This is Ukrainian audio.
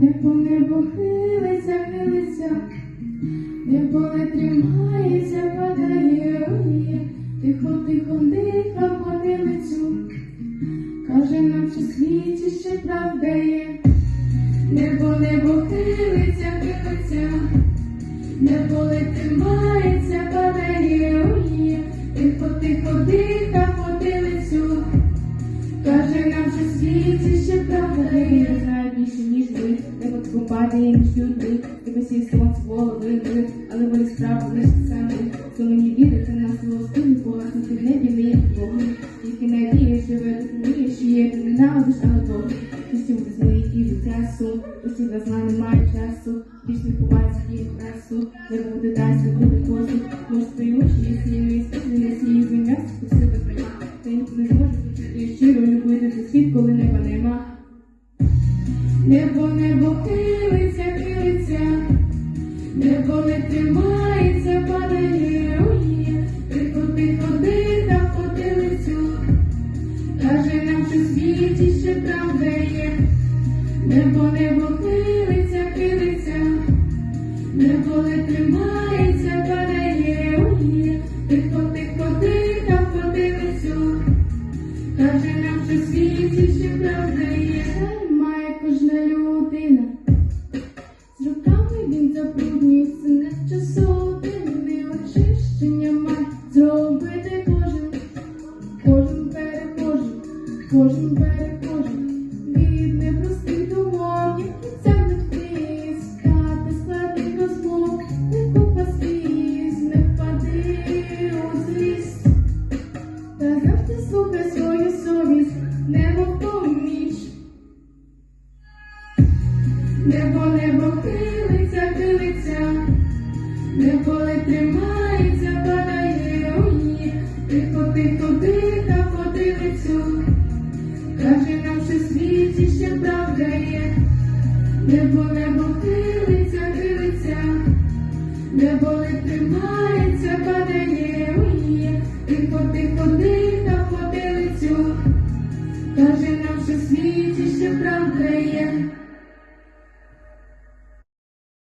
Небо небо хилиться, хилиться, не тримається, падає, ой, тихо, тихо, диха потилицю, каже нам, що світі ще правда є. Небо, небо хилиться, хилиться, небо не тримається, компанія, ніж люди, тебе сів сонце, голови, ви, але ви справа лише самі, хто мені вірити на свого стилю, погаснути в небі не є Богом, тільки надія живе, ти вмієш, і є, ти ненавидиш, але Бог, усі без моїх і сум, усі без мене немає часу, більш не ховається її красу, не буде дасть, не буде посуд, може твої очі, і сією, і світлі, не сією, земля, все тебе прийма, ти не зможеш відчути щиро любити світ, коли неба нема. Небо, небо хилиться, хилиться, небо не тримається, падає, ой, тихо, тихо, диха потилицю, каже нам, що світі ще правда є. Небо, небо хилиться, хилиться, небо не тримається, падає, ой, тихо, тихо, диха потилицю, каже нам, що світі ще правда є. Кожна людина. З руками він забруднюється не часовини очищення має зробити кожен, кожен перекожен, кожен перекожен від непростих думок, які тягнуть вниз, стати складних не купа не впади у злість. Та завжди слухай свою совість, небо поміч. Небо, небо хилиться, хилиться, небо не тримається, падає, ой, тихо, тихо, диха подивицю, каже нам, що світі ще правда є. Небо, небо хилиться, хилиться, небо не тримається, падає,